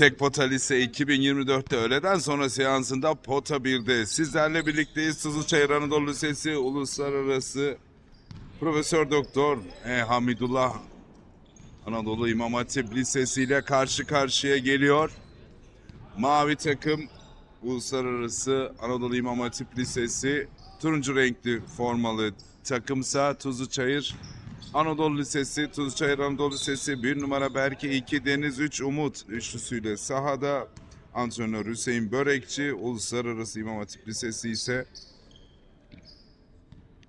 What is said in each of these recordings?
Tek Pota Lise 2024'te öğleden sonra seansında Pota 1'de sizlerle birlikteyiz. Sızılçayır Anadolu Lisesi Uluslararası Profesör Doktor E. Hamidullah Anadolu İmam Hatip Lisesi ile karşı karşıya geliyor. Mavi takım Uluslararası Anadolu İmam Hatip Lisesi turuncu renkli formalı takımsa Tuzluçayır Anadolu Lisesi, Tuzluçayır Anadolu Lisesi 1 numara Berke 2 Deniz 3 Umut üçlüsüyle sahada antrenör Hüseyin Börekçi Uluslararası İmam Hatip Lisesi ise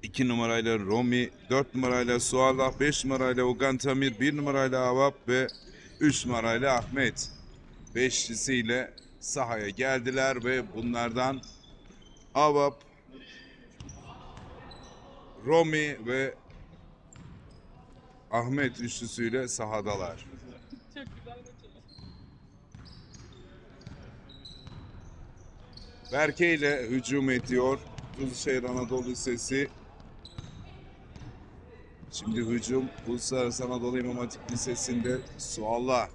2 numarayla Romi, 4 numarayla Suallah, 5 numarayla Ogan Tamir, 1 numarayla Avap ve 3 numarayla Ahmet. Beşlisiyle sahaya geldiler ve bunlardan Avap, Romi ve Ahmet üçlüsüyle sahadalar. Berke ile hücum ediyor. Tuzluşehir Anadolu Lisesi. Şimdi hücum Uluslararası Anadolu İmam Hatip Lisesi'nde Suallah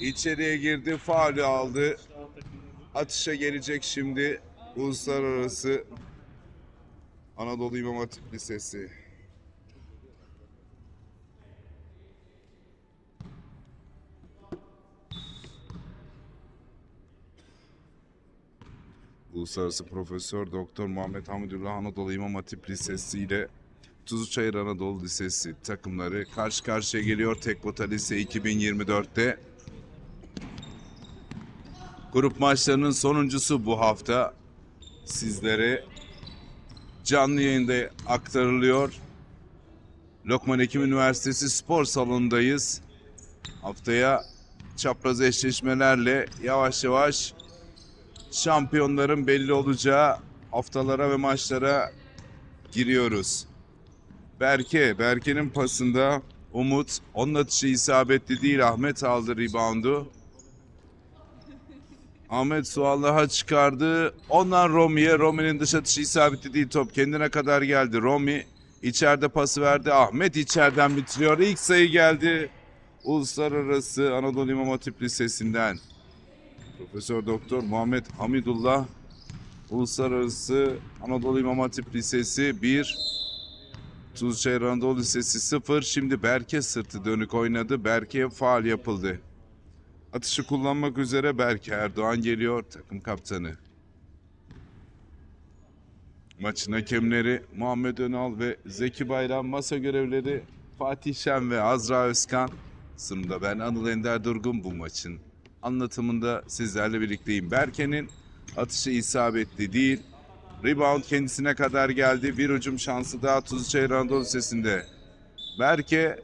içeriye girdi, faulü aldı. Atışa gelecek şimdi Uluslararası Anadolu İmam Hatip Lisesi. Uluslararası Profesör Doktor Muhammed Hamidullah Anadolu İmam Hatip Lisesi ile Tuzluçayır Anadolu Lisesi takımları karşı karşıya geliyor Tekbota Lise 2024'te. Grup maçlarının sonuncusu bu hafta sizlere canlı yayında aktarılıyor. Lokman Hekim Üniversitesi Spor Salonu'ndayız. Haftaya çapraz eşleşmelerle yavaş yavaş şampiyonların belli olacağı haftalara ve maçlara giriyoruz. Berke, Berke'nin pasında Umut, onun atışı isabetli değil. Ahmet aldı reboundu. Ahmet Suallah'a çıkardı. Ondan Romi'ye. Romi'nin dış atışı isabetli değil. Top kendine kadar geldi. Romi içeride pası verdi. Ahmet içeriden bitiriyor. İlk sayı geldi. Uluslararası Anadolu İmam Hatip Lisesi'nden. Profesör Doktor Muhammed Hamidullah Uluslararası Anadolu İmam Hatip Lisesi 1 Tuzçayır Anadolu Lisesi 0 Şimdi Berke sırtı dönük oynadı. Berke'ye faal yapıldı. Atışı kullanmak üzere Berke Erdoğan geliyor takım kaptanı. Maçın hakemleri Muhammed Önal ve Zeki Bayram masa görevleri Fatih Şen ve Azra Özkan. Sınıfta ben Anıl Ender Durgun bu maçın anlatımında sizlerle birlikteyim. Berke'nin atışı isabetli değil. Rebound kendisine kadar geldi. Bir hücum şansı daha Tuzluçayır Anadolu Lisesi'nde. Berke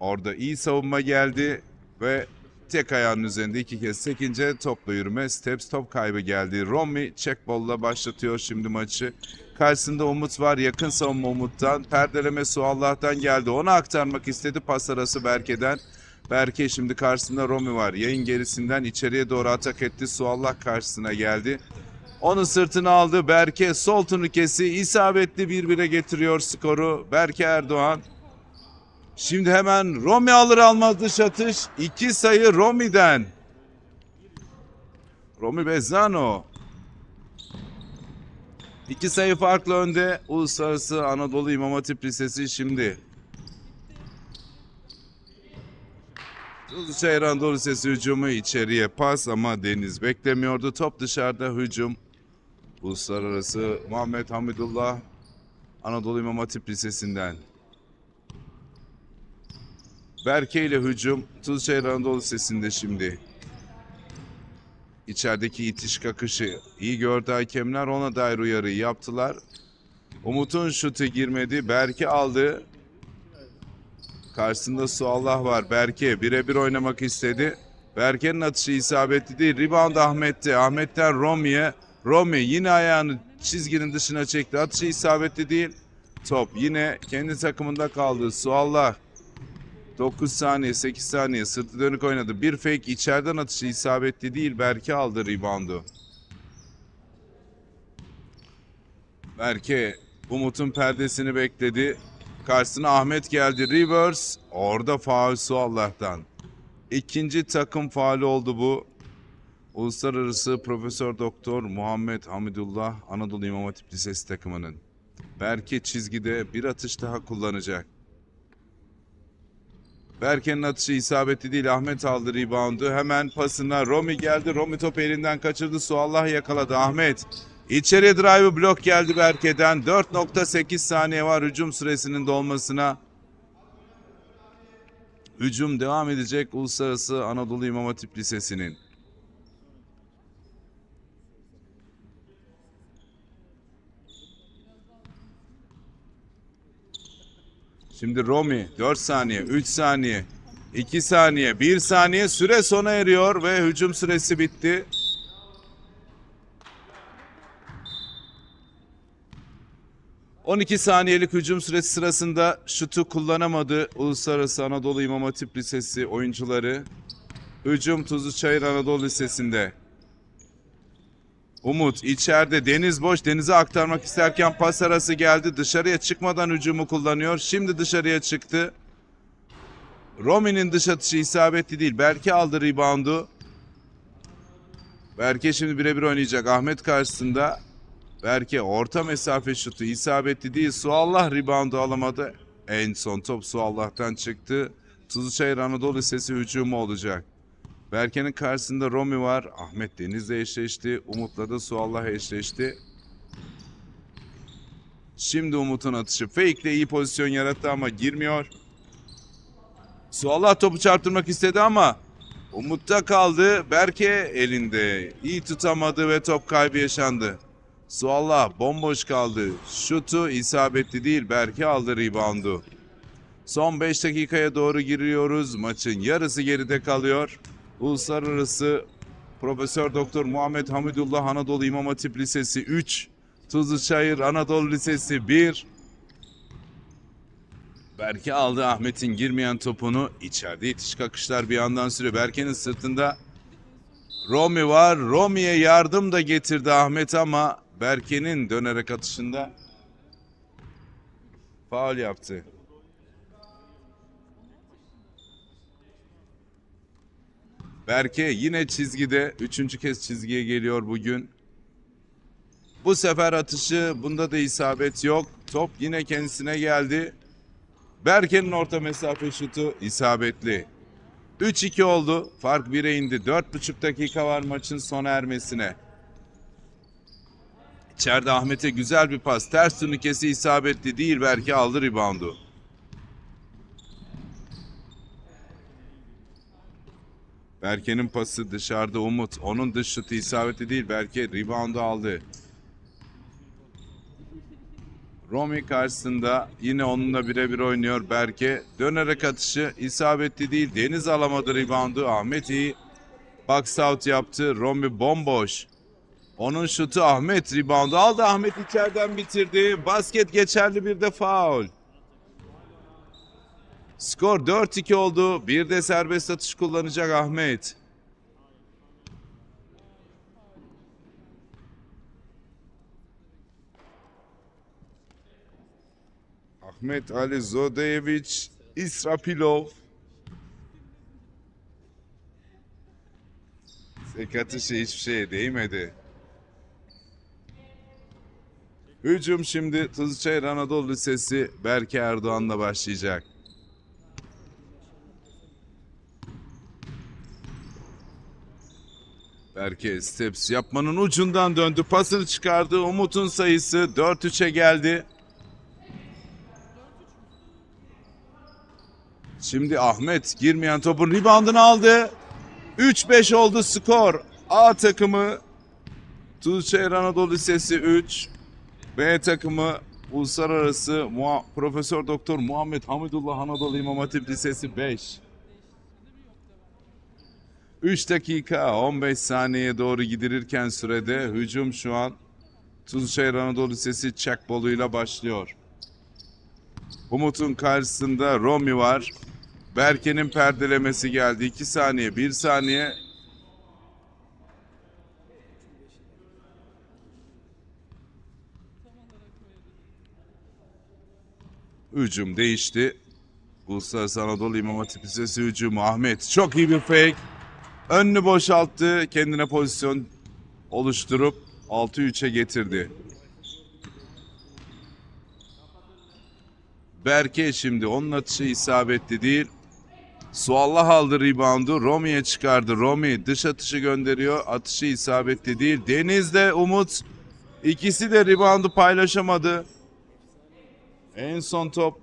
orada iyi savunma geldi ve tek ayağının üzerinde iki kez sekince topla yürüme. Steps top kaybı geldi. Romi checkball'la başlatıyor şimdi maçı. Karşısında Umut var. Yakın savunma Umut'tan. Perdeleme Suallah'tan geldi. Ona aktarmak istedi pas arası Berke'den. Berke şimdi karşısında Romi var. Yayın gerisinden içeriye doğru atak etti. Suallah karşısına geldi. Onun sırtını aldı. Berke sol turnikesi isabetli bir bire getiriyor skoru. Berke Erdoğan. Şimdi hemen Romi alır almaz dış atış. İki sayı Romi'den. Romi Bezzano. İki sayı farklı önde. Uluslararası Anadolu İmam Hatip Lisesi şimdi. Tuzluçayır Anadolu Lisesi hücumu içeriye pas ama Deniz beklemiyordu. Top dışarıda hücum. Uluslararası Muhammed Hamidullah Anadolu İmam Hatip Lisesi'nden. Berke ile hücum Tuzluçayır Anadolu Lisesi'nde şimdi. İçerideki itiş kakışı iyi gördü hakemler ona dair uyarıyı yaptılar. Umut'un şutu girmedi. Berke aldı. Karşısında Suallah var. Berke birebir oynamak istedi. Berke'nin atışı isabetli değil. Rebound Ahmet'te. Ahmet'ten Romi'ye. Romi yine ayağını çizginin dışına çekti. Atışı isabetli değil. Top yine kendi takımında kaldı. Suallah 9 saniye 8 saniye sırtı dönük oynadı. Bir fake içeriden atışı isabetli değil. Berke aldı reboundu. Berke Umut'un perdesini bekledi. Karşısına Ahmet geldi. Reverse. Orada faul su Allah'tan. ikinci takım faali oldu bu. Uluslararası Profesör Doktor Muhammed Hamidullah Anadolu İmam Hatip Lisesi takımının. Berke çizgide bir atış daha kullanacak. Berke'nin atışı isabetli değil. Ahmet aldı reboundu. Hemen pasına Romi geldi. Romi topu elinden kaçırdı. Suallah yakaladı. Ahmet içeriye drive blok geldi Berke'den. 4.8 saniye var hücum süresinin dolmasına. Hücum devam edecek Uluslararası Anadolu İmam Hatip Lisesi'nin. Şimdi Romi 4 saniye, 3 saniye, 2 saniye, 1 saniye süre sona eriyor ve hücum süresi bitti. ...12 saniyelik hücum süresi sırasında şutu kullanamadı Uluslararası Anadolu İmam Hatip Lisesi oyuncuları. Hücum Tuzluçayır Anadolu Lisesi'nde. Umut içeride deniz boş denize aktarmak isterken pas arası geldi. Dışarıya çıkmadan hücumu kullanıyor. Şimdi dışarıya çıktı. Romi'nin dış atışı isabetli değil. Berke aldı reboundu. Berke şimdi birebir oynayacak. Ahmet karşısında Berke orta mesafe şutu isabetli değil Suallah reboundu alamadı en son top Suallah'tan çıktı Tuzluçayır Anadolu Lisesi hücumu olacak Berke'nin karşısında Romi var. Ahmet Deniz'le eşleşti. Umut'la da Suallah eşleşti. Şimdi Umut'un atışı. Fake ile iyi pozisyon yarattı ama girmiyor. Suallah topu çarptırmak istedi ama Umut'ta kaldı. Berke elinde. İyi tutamadı ve top kaybı yaşandı. Suallah bomboş kaldı. Şutu isabetli değil. Berke aldı reboundu. Son 5 dakikaya doğru giriyoruz. Maçın yarısı geride kalıyor. Uluslararası Profesör Doktor Muhammed Hamidullah Anadolu İmam Hatip Lisesi 3, Tuzluçayır Anadolu Lisesi 1. Berke aldı Ahmet'in girmeyen topunu. içeride itiş kakışlar bir yandan sürüyor. Berke'nin sırtında Romi var. Romi'ye yardım da getirdi Ahmet ama Berke'nin dönerek atışında faul yaptı. Berke yine çizgide. Üçüncü kez çizgiye geliyor bugün. Bu sefer atışı bunda da isabet yok. Top yine kendisine geldi. Berke'nin orta mesafe şutu isabetli. 3-2 oldu. Fark 1'e indi. 4,5 dakika var maçın sona ermesine. İçeride Ahmet'e güzel bir pas. Ters turnikesi isabetli değil. Berke aldı reboundu. Berke'nin pası dışarıda Umut. Onun dış şutu isabetli değil. Berke reboundu aldı. Romi karşısında yine onunla birebir oynuyor Berke. Dönerek atışı isabetli değil. Deniz alamadı reboundu. Ahmet iyi. Box out yaptı. Romi bomboş. Onun şutu Ahmet reboundu aldı. Ahmet içeriden bitirdi. Basket geçerli bir de faul. Skor 4-2 oldu. Bir de serbest atış kullanacak Ahmet. Ahmet Ali Zodeyeviç İsrapilov. Tek atışı hiçbir şeye değmedi. Hücum şimdi Tuzluçayır Anadolu Lisesi Berke Erdoğan'la başlayacak. Berke steps yapmanın ucundan döndü. Pasını çıkardı. Umut'un sayısı 4-3'e geldi. Şimdi Ahmet girmeyen topun reboundını aldı. 3-5 oldu skor. A takımı Tuzçayır Anadolu Lisesi 3. B takımı Uluslararası Muha- Profesör Doktor Muhammed Hamidullah Anadolu İmam Hatip Lisesi 5. 3 dakika 15 saniyeye doğru gidirirken sürede hücum şu an Tuzluçayır Anadolu Lisesi Çakbolu'yla başlıyor. Umut'un karşısında Romi var. Berke'nin perdelemesi geldi. 2 saniye, 1 saniye. Hücum değişti. Uluslararası Anadolu İmam Hatip Lisesi hücumu Ahmet. Çok iyi bir fake. Önünü boşalttı. Kendine pozisyon oluşturup 6-3'e getirdi. Berke şimdi onun atışı isabetli değil. Suallah aldı reboundu. Romi'ye çıkardı. Romi dış atışı gönderiyor. Atışı isabetli değil. Deniz'de Umut. ikisi de reboundu paylaşamadı. En son top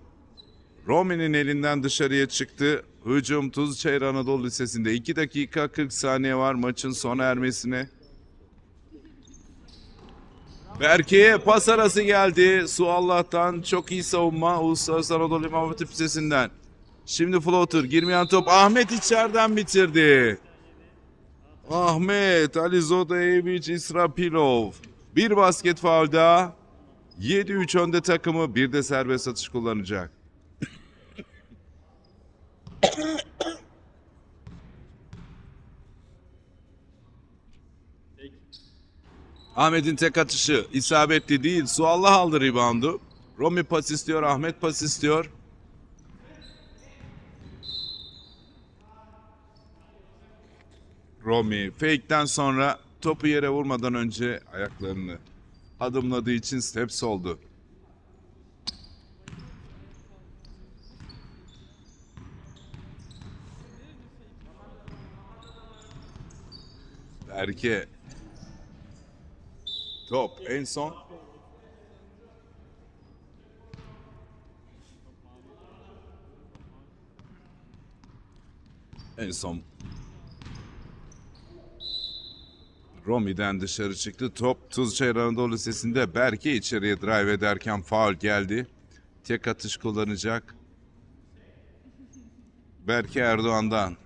Romi'nin elinden dışarıya çıktı. Hücum Tuzçayır Anadolu Lisesi'nde 2 dakika 40 saniye var maçın sona ermesine. Berke'ye pas arası geldi. Su Allah'tan çok iyi savunma Uluslararası Anadolu İmam Hatip Lisesi'nden. Şimdi floater girmeyen top Ahmet içeriden bitirdi. Ahmet Ali Zodayevic İsrapilov. Bir basket faul daha. 7-3 önde takımı bir de serbest atış kullanacak. Ahmet'in tek atışı isabetli değil. Suallah aldı reboundu. Romi pas istiyor, Ahmet pas istiyor. Romi fake'ten sonra topu yere vurmadan önce ayaklarını adımladığı için steps oldu. Berke Top en son. En son. Romi'den dışarı çıktı. Top Tuzçayır Anadolu Lisesi'nde Berke içeriye drive ederken faul geldi. Tek atış kullanacak. Berke Erdoğan'dan.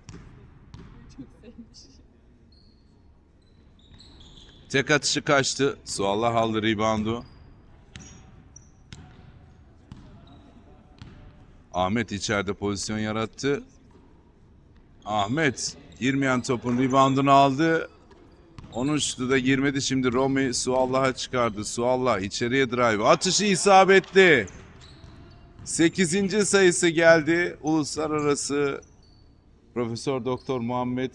Tek atışı kaçtı. Suallah aldı reboundu. Ahmet içeride pozisyon yarattı. Ahmet girmeyen topun reboundunu aldı. Onun şutu da girmedi. Şimdi Romi Suallah'a çıkardı. Suallah içeriye drive. Atışı isabetli. 8. sayısı geldi. Uluslararası Profesör Doktor Muhammed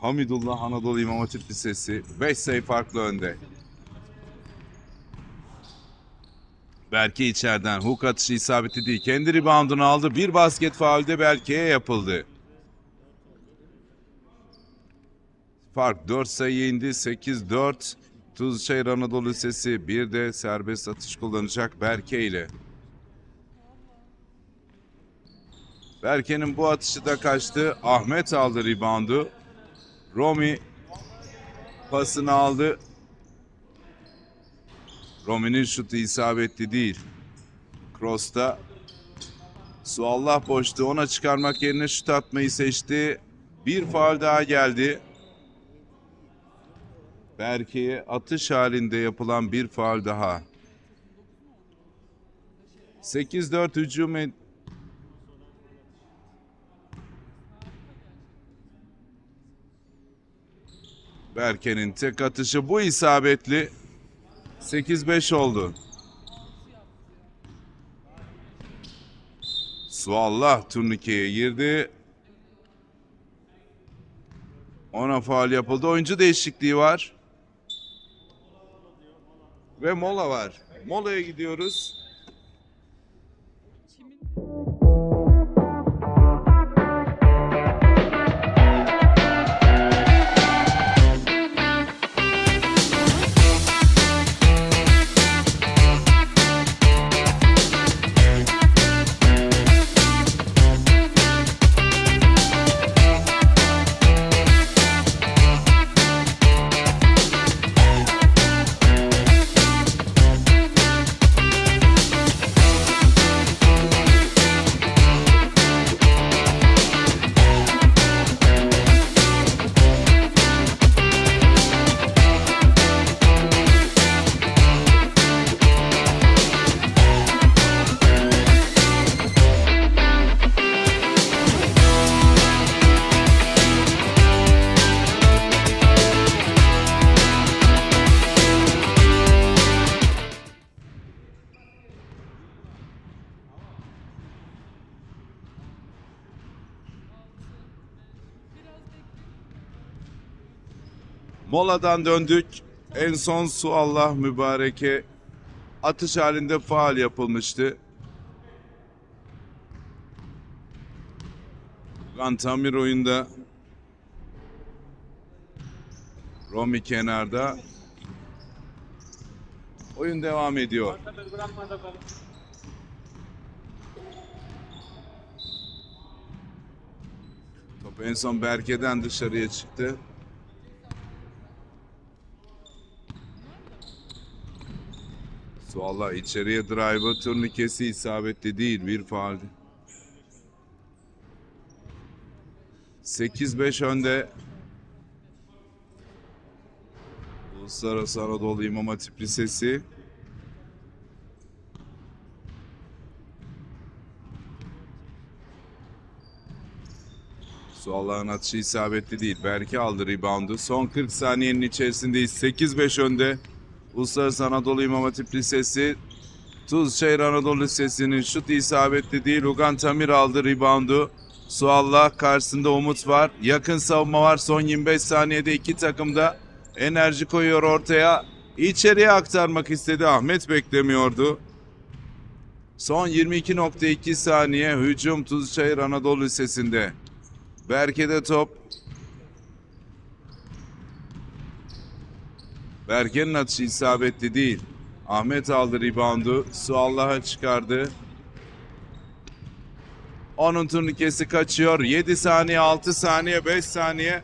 Hamidullah Anadolu İmam Hatip Lisesi 5 sayı farklı önde. Berke içeriden hook atışı isabeti değil. Kendi reboundunu aldı. Bir basket faulde Berke'ye yapıldı. Fark 4 sayı indi. 8-4. Tuzçayır Anadolu Lisesi bir de serbest atış kullanacak Berke ile. Berke'nin bu atışı da kaçtı. Ahmet aldı reboundu. Romi pasını aldı. Romi'nin şutu isabetli değil. Cross'ta Suallah boştu. Ona çıkarmak yerine şut atmayı seçti. Bir faul daha geldi. Berke'ye atış halinde yapılan bir faul daha. 8-4 hücum et- Berke'nin tek atışı bu isabetli. 8-5 oldu. Suallah turnikeye girdi. Ona faal yapıldı. Oyuncu değişikliği var. Ve mola var. Molaya gidiyoruz. Moladan döndük. En son su Allah mübareke atış halinde faal yapılmıştı. Gantamir oyunda. Romi kenarda. Oyun devam ediyor. Top en son Berke'den dışarıya çıktı. Valla içeriye drive'a turnikesi isabetli değil bir faaldi. 8-5 önde. Uluslararası Anadolu İmam Hatip Lisesi. Suallah'ın atışı isabetli değil. Berke aldı reboundu. Son 40 saniyenin içerisindeyiz. 8-5 önde. Uluslararası Anadolu İmam Hatip Lisesi. Tuzşehir Anadolu Lisesi'nin şut isabetli değil. Ugan Tamir aldı reboundu. Suallah karşısında Umut var. Yakın savunma var. Son 25 saniyede iki takım da enerji koyuyor ortaya. İçeriye aktarmak istedi. Ahmet beklemiyordu. Son 22.2 saniye hücum Tuzçayır Anadolu Lisesi'nde. Berke'de top. Berke'nin atışı isabetli değil. Ahmet aldı reboundu. Suallah'a çıkardı. Onun turnikesi kaçıyor. 7 saniye, 6 saniye, 5 saniye.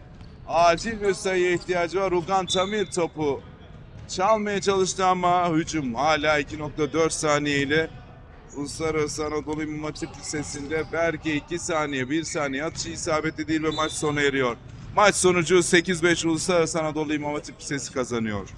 Acil bir sayıya ihtiyacı var. Ugan Tamir topu çalmaya çalıştı ama hücum hala 2.4 saniye ile Uluslararası Anadolu İmam Hatip Lisesi'nde Berke 2 saniye 1 saniye atışı isabetli değil ve maç sona eriyor. Maç sonucu 8-5 Uluslararası Anadolu İmam Hatip Lisesi kazanıyor.